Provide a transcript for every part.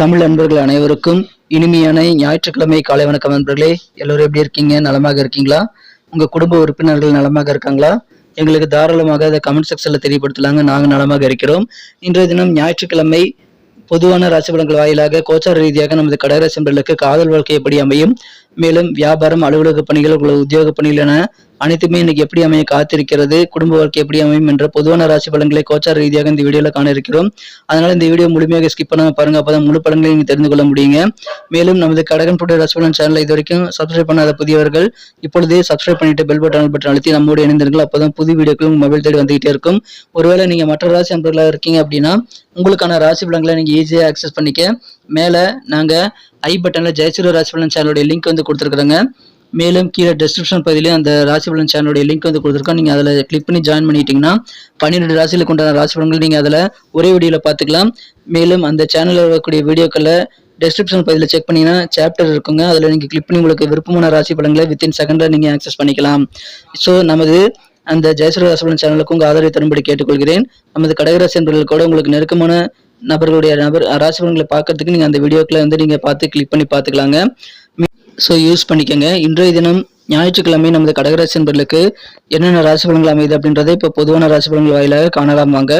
தமிழ் அன்பர்கள் அனைவருக்கும் இனிமையான ஞாயிற்றுக்கிழமை காலை வணக்கம் நண்பர்களே எல்லோரும் எப்படி இருக்கீங்க? நலமாக இருக்கீங்களா? உங்க குடும்ப உறுப்பினர்கள் நலமாக இருக்காங்களா? எங்களுக்கு தாராளமாக அதை கமெண்ட் செக்ஷன்ல தெரியப்படுத்தலாங்க. நாங்க நலமாக இருக்கிறோம். இன்றைய தினம் ஞாயிற்றுக்கிழமை பொதுவான ராசிபலன்கள் வாயிலாக கோச்சார ரீதியாக நமது கடகராசி நண்பர்களுக்கு காதல் வாழ்க்கை எப்படி அமையும்? மேலும் வியாபாரம் அலுவலக பணிகள் உங்களது உத்தியோக பணிகள் என அனைத்துமே இன்னைக்கு எப்படி அமைய காத்திருக்கிறது குடும்ப வாழ்க்கை எப்படி அமையும் என்ற பொதுவான ராசி பலன்களை கோச்சார ரீதியாக இந்த வீடியோல காண இருக்கிறோம். அதனால இந்த வீடியோ முழுமையாக ஸ்கிப் பண்ணாம பாருங்க அப்பதான் முழு பலன்களை நீங்க தெரிந்து கொள்ள முடியுங்க. மேலும் நமது கடகன் புடைய ராசி பலன் சேனலை இது வரைக்கும் சப்ஸ்கிரைப் பண்ணாத புதியவர்கள் இப்பொழுதே சப்ஸ்கிரைப் பண்ணிட்டு பெல் பட்டன் பட்டன் அழுத்தி நம்மோடு இணைந்திருங்கள். அப்பதான் புது வீடியோக்கள் மொபைல் தேடி வந்துகிட்டே இருக்கும். ஒருவேளை நீங்க மற்ற ராசி அன்பர்களாக இருக்கீங்க அப்படின்னா உங்களுக்கான ராசி பலன்களை நீங்க ஈஸியாக ஆக்சஸ் பண்ணிக்க. மேல நாங்க ஐ பட்டன்ல ஜெயசூரிய ராசி பலன் சேனலுடைய லிங்க் வந்து கொடுத்துருக்குறோங்க. மேலும் கீழே டிஸ்கிரிப்ஷன் பகுதியிலே அந்த ராசி பலன் சேனலுடைய லிங்க் வந்து கொடுத்துருக்கோம். நீங்கள் அதில் கிளிக் பண்ணி ஜாயின் பண்ணிட்டீங்கன்னா பன்னிரெண்டு ராசிகளுக்கு கொண்டான ராசி பலன்கள் நீங்கள் அதில் ஒரே வீடியோவில் பார்த்துக்கலாம். மேலும் அந்த சேனலில் வரக்கூடிய வீடியோக்களை டிஸ்கிரிப்ஷன் பகுதியில் செக் பண்ணீங்கன்னா சாப்டர் இருக்குங்க. அதில் நீங்கள் கிளிக் பண்ணி உங்களுக்கு விருப்பமான ராசி பலன்களை வித்தின் செகண்டில் நீங்கள் ஆக்சஸ் பண்ணிக்கலாம். ஸோ நமது அந்த ஜெயசுர ராசிபலன் சேனலுக்கு உங்கள் ஆதரவை தரும்படி கேட்டுக்கொள்கிறேன். நமது கடகராசி என்பர்கள் கூட உங்களுக்கு நெருக்கமான நபர்களுடைய நபர் ராசி பலன்களை பார்க்கறதுக்கு நீங்கள் அந்த வீடியோக்களை வந்து நீங்கள் பார்த்து கிளிக் பண்ணி பார்த்துக்கலாங்க. ஸோ யூஸ் பண்ணிக்கோங்க. இன்றைய தினம் ஞாயிற்றுக்கிழமை நமது கடகராசி என்பர்களுக்கு என்னென்ன ராசி பலன்கள் அமையுது அப்படின்றத இப்போ பொதுவான ராசி பலன்கள் வாயிலாக காணலாம் வாங்க.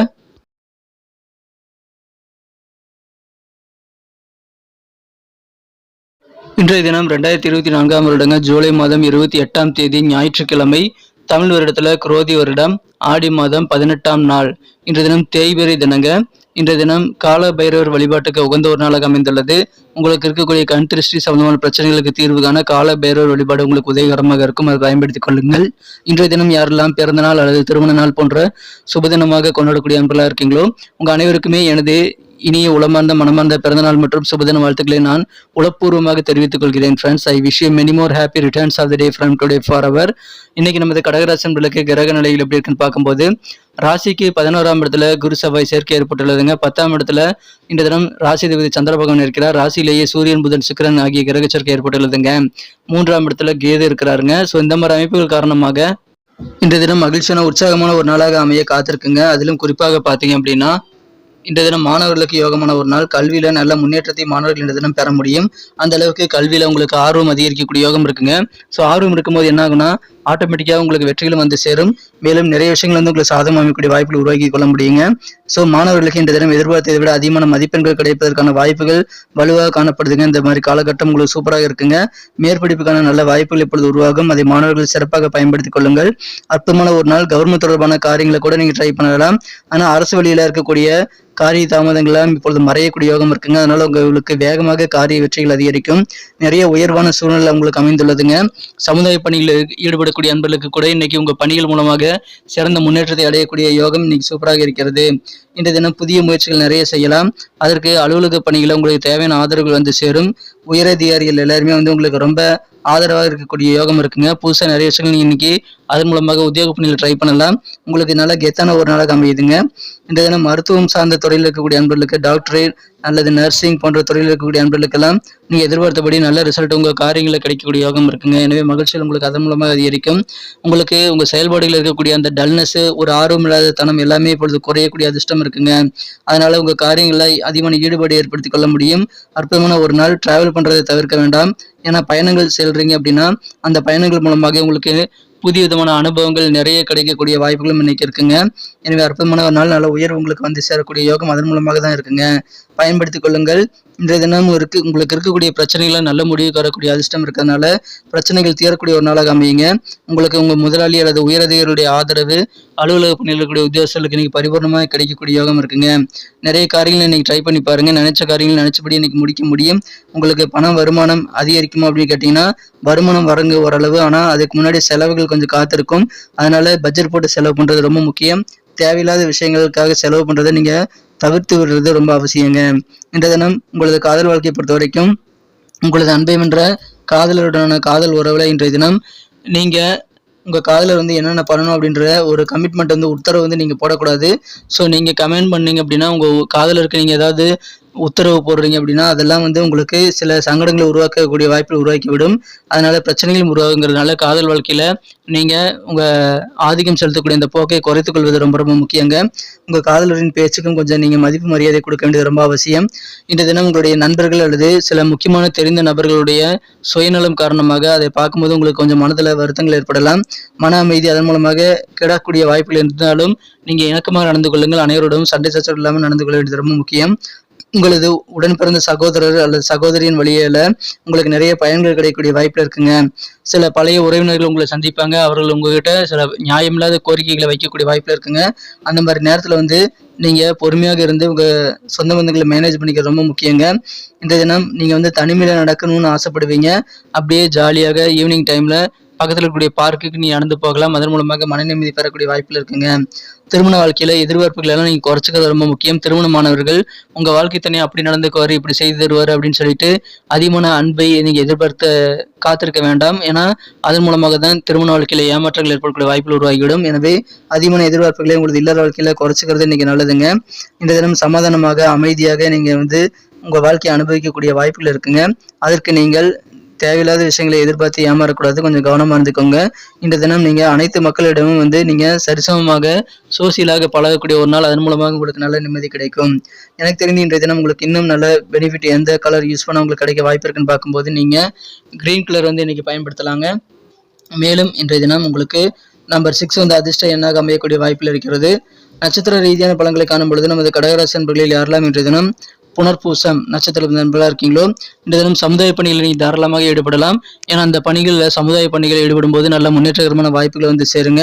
இன்றைய தினம் ரெண்டாயிரத்தி இருபத்தி நான்காம் வருடங்க ஜூலை மாதம் இருபத்தி எட்டாம் தேதி ஞாயிற்றுக்கிழமை தமிழ் வருடத்தில் குரோதி வருடம் ஆடி மாதம் பதினெட்டாம் நாள். இன்றைய தினம் தேய்பிறை தினங்க. இன்றைய தினம் கால பைரவர் வழிபாட்டுக்கு உகந்த ஒரு நாளாக அமைந்துள்ளது. உங்களுக்கு இருக்கக்கூடிய கண் திருஷ்டி சம்பந்தமான பிரச்சனைகளுக்கு தீர்வு காண கால பைரவர் வழிபாடு உங்களுக்கு உதவிகரமாக இருக்கும். அதை பயன்படுத்திக் கொள்ளுங்கள். இன்றைய தினம் யாரெல்லாம் பிறந்த நாள் அல்லது திருமண நாள் போன்ற சுபதினமாக கொண்டாடக்கூடிய அன்பர்களாக இருக்கீங்களோ உங்கள் அனைவருக்குமே எனது இனிய உளமார்ந்த மனமார்ந்த பிறந்தநாள் மற்றும் சுபதின வாழ்த்துக்களை நான் உளப்பூர்வமாக தெரிவித்துக் கொள்கிறேன் friends I wish you many more happy returns of the day from today for அவர் இன்னைக்கு நமது கடகராசன் விளக்கு கிரக நிலையில் எப்படி இருக்குன்னு பார்க்கும்போது ராசிக்கு பதினோராம் இடத்துல குரு செவ்வாய் சேர்க்கை ஏற்பட்டுள்ளதுங்க. பத்தாம் இடத்துல இந்த தினம் ராசி தேவதி சந்திர பகவான் இருக்கிறார். ராசியிலேயே சூரியன் புதன் சுக்கரன் ஆகிய கிரக சேர்க்கை ஏற்பட்டுள்ளதுங்க. மூன்றாம் இடத்துல கேது இருக்கிறாருங்க. ஸோ இந்த மாதிரி அமைப்புகள் காரணமாக இந்த தினம் மகிழ்ச்சியான உற்சாகமான ஒரு நாளாக அமைய காத்திருக்குங்க. அதிலும் குறிப்பாக பார்த்தீங்க அப்படின்னா இன்றைய தினம் மாணவர்களுக்கு யோகமான ஒரு நாள். கல்வியில நல்ல முன்னேற்றத்தை மாணவர்கள் இன்றைய தினம் பெற முடியும். அந்த அளவுக்கு கல்வியில உங்களுக்கு ஆர்வம் அதிகரிக்கக்கூடிய யோகம் இருக்குங்க. ஸோ ஆர்வம் இருக்கும்போது என்ன ஆகும்னா ஆட்டோமேட்டிக்காக உங்களுக்கு வெற்றிகளும் வந்து சேரும். மேலும் நிறைய விஷயங்கள் வந்து உங்களுக்கு சாதகம் அமைக்கக்கூடிய வாய்ப்புகள் உருவாக்கி கொள்ள முடியுங்க. ஸோ மாணவர்களுக்கு இந்த தினம் எதிர்பார்த்ததை விட அதிகமான மதிப்பெண்கள் கிடைப்பதற்கான வாய்ப்புகள் வலுவாக காணப்படுதுங்க. இந்த மாதிரி காலகட்டம் உங்களுக்கு சூப்பராக இருக்குங்க. மேற்படிப்புக்கான நல்ல வாய்ப்புகள் இப்பொழுது உருவாகும். அதை மாணவர்கள் சிறப்பாக பயன்படுத்திக் கொள்ளுங்கள். அற்புதமான ஒரு நாள். கவர்மெண்ட் தொடர்பான காரியங்களை கூட நீங்கள் ட்ரை பண்ணலாம். ஆனால் அரசு வழியில இருக்கக்கூடிய காரிய தாமதங்கள்லாம் இப்பொழுது மறையக்கூடிய யோகம் இருக்குங்க. அதனால உங்களுக்கு வேகமாக காரிய வெற்றிகள் அதிகரிக்கும். நிறைய உயர்வான சூழ்நிலை உங்களுக்கு அமைந்துள்ளதுங்க. சமுதாய பணிகளில் ஈடுபடக்கூடிய அன்பர்களுக்கு கூட இன்னைக்கு உங்க பணிகள் மூலமாக சிறந்த முன்னேற்றத்தை அடையக்கூடிய யோகம் இன்னைக்கு சூப்பராக இருக்கிறது. இன்றைய தினம் புதிய முயற்சிகள் நிறைய செய்யலாம். அதற்கு அலுவலக பணிகளை உங்களுக்கு தேவையான ஆதரவுகள் வந்து சேரும். உயரதிகாரிகள் எல்லாருமே வந்து உங்களுக்கு ரொம்ப ஆதரவாக இருக்கக்கூடிய யோகம் இருக்குங்க. புதுசாக நிறைய விஷயங்கள் நீங்கள் இன்னைக்கு அதன் மூலமாக உத்தியோக பணியில் ட்ரை பண்ணலாம். உங்களுக்கு நல்ல கெத்தான ஒரு நாளாக அமையுதுங்க. இந்த தினம் மருத்துவம் சார்ந்த துறையில் இருக்கக்கூடிய அன்பர்களுக்கு டாக்டரேட் அல்லது நர்சிங் போன்ற துறையில் இருக்கக்கூடிய அன்பர்களுக்கெல்லாம் நீங்கள் எதிர்பார்த்தபடி நல்ல ரிசல்ட் உங்கள் காரியங்களில் கிடைக்கக்கூடிய யோகம் இருக்குங்க. எனவே மகிழ்ச்சியில் உங்களுக்கு அதன் மூலமாக அதிகரிக்கும். உங்களுக்கு உங்கள் செயல்பாடுகளில் இருக்கக்கூடிய அந்த டல்னஸ் ஒரு ஆர்வம் இல்லாத தனம் எல்லாமே இப்பொழுது குறையக்கூடிய அதிர்ஷ்டம் இருக்குங்க. அதனால உங்கள் காரியங்களில் அதிகமான ஈடுபாடு ஏற்படுத்திக் கொள்ள முடியும். அற்புதமான ஒரு நாள் டிராவல் பண்றதை தவிர்க்க வேண்டாம். ஏன்னா பயணங்கள் செல்றீங்க அப்படின்னா அந்த பயணங்கள் மூலமாக உங்களுக்கு புதிய விதமான அனுபவங்கள் நிறைய கிடைக்கக்கூடிய வாய்ப்புகளும் இன்னைக்கு இருக்குங்க. எனவே அற்புதமான ஒரு நாள் நல்ல உயர்வு உங்களுக்கு வந்து சேரக்கூடிய யோகம் அதன் மூலமாக தான் இருக்குங்க. பயன்படுத்திக் கொள்ளுங்கள். இன்றைய தினம் இருக்கு உங்களுக்கு இருக்கக்கூடிய பிரச்சனைகளை நல்ல முடிவுக்கு வரக்கூடிய அதிர்ஷ்டம் இருக்கிறதுனால பிரச்சனைகள் தீரக்கூடிய ஒரு நாளாக அமையுங்க. உங்களுக்கு உங்க முதலாளி அல்லது உயரதிகாரிகளுடைய ஆதரவு அலுவலக பணியில் இருக்கக்கூடிய உத்தியோகஸ்தர்களுக்கு இன்னைக்கு பரிபூர்ணமாக கிடைக்கக்கூடிய யோகம் இருக்குங்க. நிறைய காரியங்களை இன்றைக்கி ட்ரை பண்ணி பாருங்க. நினைச்ச காரியங்கள் நினைச்சபடி இன்னைக்கு முடிக்க முடியும். உங்களுக்கு பணம் வருமானம் அதிகரிக்குமா அப்படின்னு கேட்டீங்கன்னா வருமானம் வரங்க ஓரளவு. ஆனா அதுக்கு முன்னாடி செலவுகள் கொஞ்சம் காத்திருக்கும். அதனால பட்ஜெட் போட்டு செலவு பண்றது ரொம்ப முக்கியம். தேவையில்லாத விஷயங்களுக்காக செலவு பண்றதை நீங்க தவிர்த்து விடுறது ரொம்ப அவசியங்க. இந்த தினம் உங்களது காதல் வாழ்க்கையை பொறுத்த வரைக்கும் உங்களது அன்பை என்ற காதலருடனான காதல் உறவுல இன்றைய தினம் நீங்க உங்க காதலர் வந்து என்னென்ன பண்ணணும் அப்படின்ற ஒரு கமிட்மெண்ட் வந்து உத்தரவு வந்து நீங்க போடக்கூடாது. ஸோ நீங்க கமெண்ட் பண்ணீங்க அப்படின்னா உங்க காதலருக்கு நீங்க ஏதாவது உத்தரவு போடுறீங்க அப்படின்னா அதெல்லாம் வந்து உங்களுக்கு சில சங்கடங்களை உருவாக்கக்கூடிய வாய்ப்புகள் உருவாக்கிவிடும். அதனால பிரச்சனைகளும் உருவாகுங்கிறதுனால காதல் வாழ்க்கையில நீங்க உங்க ஆதிக்கம் செலுத்தக்கூடிய இந்த போக்கை குறைத்துக் கொள்வது ரொம்ப ரொம்ப முக்கியங்க. உங்க காதலரின் பேச்சுக்கும் கொஞ்சம் நீங்க மதிப்பு மரியாதை கொடுக்க வேண்டியது ரொம்ப அவசியம். இன்றைய தினம் உங்களுடைய நண்பர்கள் அல்லது சில முக்கியமான தெரிந்த நபர்களுடைய சுயநலம் காரணமாக அதை பார்க்கும்போது உங்களுக்கு கொஞ்சம் மனதில் வருத்தங்கள் ஏற்படலாம். மன அமைதி அதன் மூலமாக கெடக்கூடிய வாய்ப்புகள் இருந்தாலும் நீங்க இணக்கமாக நடந்து கொள்ளுங்கள். அனைவரோடும் சண்டை சச்சரவு இல்லாமல் நடந்து கொள்ள வேண்டியது ரொம்ப முக்கியம். உங்களது உடன் பிறந்த சகோதரர் அல்லது சகோதரியின் வழியில உங்களுக்கு நிறைய பயன்கள் கிடைக்கக்கூடிய வாய்ப்பில் இருக்குங்க. சில பழைய உறவினர்கள் உங்களை சந்திப்பாங்க. அவர்கள் உங்ககிட்ட சில நியாயமில்லாத கோரிக்கைகளை வைக்கக்கூடிய வாய்ப்பில் இருக்குங்க. அந்த மாதிரி நேரத்தில் வந்து நீங்க பொறுமையாக இருந்து உங்க சொந்த பந்தங்களை மேனேஜ் பண்ணிக்கிறது ரொம்ப முக்கியங்க. இந்த தினம் நீங்க வந்து தனிமையில நடக்கணும்னு ஆசைப்படுவீங்க. அப்படியே ஜாலியாக ஈவினிங் டைம்ல பக்கத்தில் இருக்கக்கூடிய பார்க்குக்கு நீ நடந்து போகலாம். அதன் மூலமாக மன நிம்மதி பெறக்கூடிய வாய்ப்புகள் இருக்குங்க. திருமண வாழ்க்கையில எதிர்பார்ப்புகள் எல்லாம் நீங்க குறைச்சிக்கிறது ரொம்ப முக்கியம். திருமணமானவர்கள் உங்க வாழ்க்கை தனியாக அப்படி நடந்துக்குவாரு இப்படி செய்து தருவார் அப்படின்னு சொல்லிட்டு அதிகமான அன்பை நீங்க எதிர்பார்த்த காத்திருக்க வேண்டாம். ஏன்னா அதன் மூலமாக தான் திருமண வாழ்க்கையில ஏமாற்றங்கள் ஏற்படக்கூடிய வாய்ப்புகள் உருவாகிவிடும். எனவே அதிகமான எதிர்பார்ப்புகளை உங்களது இல்லற வாழ்க்கையில குறைச்சிக்கிறது இன்னைக்கு நல்லதுங்க. இந்த தினம் சமாதானமாக அமைதியாக நீங்க வந்து உங்க வாழ்க்கையை அனுபவிக்கக்கூடிய வாய்ப்புகள் இருக்குங்க. அதற்கு நீங்கள் தேவையில்லாத விஷயங்களை எதிர்பார்த்து ஏமாறக்கூடாது. கொஞ்சம் கவனமாக இருந்துக்கோங்க. இந்த தினம் நீங்கள் அனைத்து மக்களிடமும் வந்து நீங்கள் சரிசமமாக சோசியலாக பழகக்கூடிய ஒரு நாள் அதன் மூலமாக உங்களுக்கு நல்ல நிம்மதி கிடைக்கும். எனக்கு தெரிஞ்சு இன்றைய தினம் உங்களுக்கு இன்னும் நல்ல பெனிஃபிட் எந்த கலர் யூஸ் பண்ண உங்களுக்கு கிடைக்க வாய்ப்பு இருக்குன்னு பார்க்கும்போது நீங்கள் கிரீன் கலர் வந்து இன்னைக்கு பயன்படுத்தலாங்க. மேலும் இன்றைய தினம் உங்களுக்கு நம்பர் சிக்ஸ் வந்து அதிர்ஷ்ட எண்ணாக அமையக்கூடிய வாய்ப்பில் இருக்கிறது. நட்சத்திர ரீதியான பலன்களை காணும் பொழுது நமது கடகராசி நண்பர்களில் யாரெல்லாம் இன்றைய தினம் புனர்பூசம் நட்சத்திர நண்பர்களாக இருக்கீங்களோ? இந்த தினம் சமுதாய பணிகளில் நீங்கள் தாராளமாக ஈடுபடலாம். ஏன்னா அந்த பணிகளில் சமுதாய பணிகளில் ஈடுபடும் போது நல்ல முன்னேற்றகரமான வாய்ப்புகள் வந்து சேருங்க.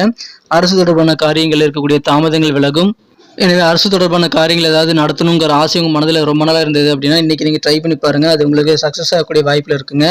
அரசு தொடர்பான காரியங்கள் இருக்கக்கூடிய தாமதங்கள் விலகும். எனவே அரசு தொடர்பான காரியங்கள் ஏதாவது நடத்தணுங்கிற ஆசை உங்கள் மனதில் ரொம்ப நாளாக இருந்தது அப்படின்னா இன்றைக்கி நீங்கள் ட்ரை பண்ணி பாருங்கள் அது உங்களுக்கு சக்ஸஸ் ஆகக்கூடிய வாய்ப்பில் இருக்குங்க.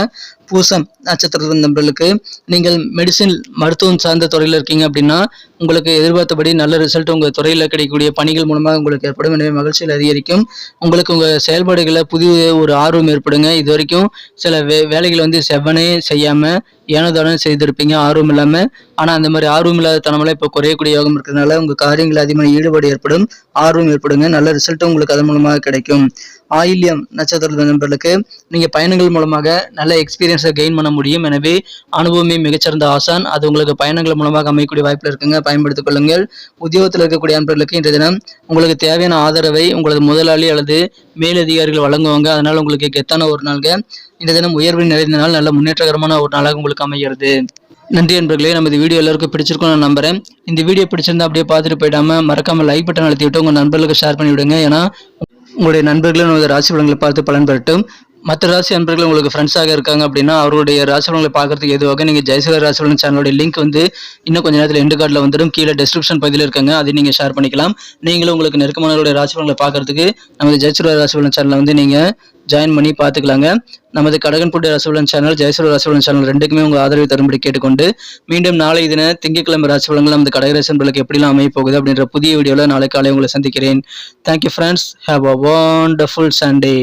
பூசம் நட்சத்திரத்தின் நண்பர்களுக்கு நீங்கள் மெடிசின் மருத்துவம் சார்ந்த துறையில் இருக்கீங்க அப்படின்னா உங்களுக்கு எதிர்பார்த்தபடி நல்ல ரிசல்ட் உங்கள் துறையில் கிடைக்கக்கூடிய பணிகள் மூலமாக உங்களுக்கு ஏற்படும். எனவே மகிழ்ச்சியில் அதிகரிக்கும். உங்களுக்கு உங்கள் செயல்பாடுகளை புதிய ஒரு ஆர்வம் ஏற்படுங்க. இது வரைக்கும் சில வே வேலைகள் வந்து செவ்வனே செய்யாமல் ஏனோதானே செய்திருப்பீங்க ஆர்வம் இல்லாமல் ஆனால் அந்த மாதிரி ஆர்வம் இல்லாத தனமெல்லாம் இப்போ குறையக்கூடிய யோகம் இருக்கிறதுனால உங்கள் காரியங்கள் அதிகமான ஈடுபாடு ஏற்படும். ஆர்வம் ஏற்படுங்க. நல்ல ரிசல்ட்டும் உங்களுக்கு அதன் மூலமாக கிடைக்கும். ஆயில்யம் நட்சத்திர நண்பர்களுக்கு நீங்கள் பயணங்கள் மூலமாக நல்ல எக்ஸ்பீரியன்ஸை கெயின் பண்ண முடியும். எனவே அனுபவமே மிகச்சிறந்த ஆசான். அது உங்களுக்கு பயணங்கள் மூலமாக அமையக்கூடிய வாய்ப்பில் இருக்குங்க. பயன்படுத்திக் கொள்ளுங்கள். உத்தியோகத்தில் இருக்கக்கூடிய நண்பர்களுக்கு இன்றைய தினம் உங்களுக்கு தேவையான ஆதரவை உங்களது முதலாளி அல்லது மேலதிகாரிகள் வழங்குவாங்க. அதனால் உங்களுக்கு கெத்தான ஒரு நாள்க இந்த தினம் உயர்வு நிறைந்த நாள். நல்ல முன்னேற்றகரமான ஒரு நாளாக உங்களுக்கு அமைகிறது. நன்றி நண்பர்களே நமது வீடியோ எல்லாருக்கும் பிடிச்சிருக்கும் நான் நம்புறேன். இந்த வீடியோ பிடிச்சிருந்தா அப்படியே பார்த்துட்டு போயிடாம மறக்காம லைக் பட்டன் அழுத்தி விட்டு உங்க நண்பர்களுக்கு ஷேர் பண்ணி விடுங்க ஏன்னா உங்களுடைய நண்பர்களும் நமது ராசி பலன்களை பார்த்து பலன் பெறட்டும். மற்ற ராசி நண்பர்கள் உங்களுக்கு ஃப்ரெண்ட்ஸாக இருக்காங்க அப்படின்னா அவருடைய ராசிபலன்களை பார்க்கறதுக்கு எதுவாக நீங்கள் ஜெயசகர் ராசிபலன் சேனலோட லிங்க் வந்து இன்னும் கொஞ்ச நேரத்தில் எண்டு கார்டில் வந்துடும் கீழே டிஸ்கிரிப்ஷன் பகுதியில் இருக்காங்க. அதை நீங்கள் ஷேர் பண்ணிக்கலாம். நீங்களும் உங்களுக்கு நெருக்கமானவருடைய ராசிபலன்களை பார்க்கறதுக்கு நமது ஜெயசூர ராசிபலன் சேனலை வந்து நீங்கள் ஜாயின் பண்ணி பார்த்துக்கலாங்க. நமது கடகன்புட்டி ராசிபலன் சேனல் ஜெயசூர ராசிபலன் சேனல் ரெண்டுக்குமே உங்கள் ஆதரவு தரும்படி கேட்டுக்கொண்டு மீண்டும் நாளை தின திங்கட்கிழமை ராசிபலங்கள் நமது கடகராசன்பர்களுக்கு எப்படிலாம் அமைய போகுது அப்படின்ற புதிய வீடியோவில் நாளை காலை உங்களை சந்திக்கிறேன். Thank you friends have a wonderful Sunday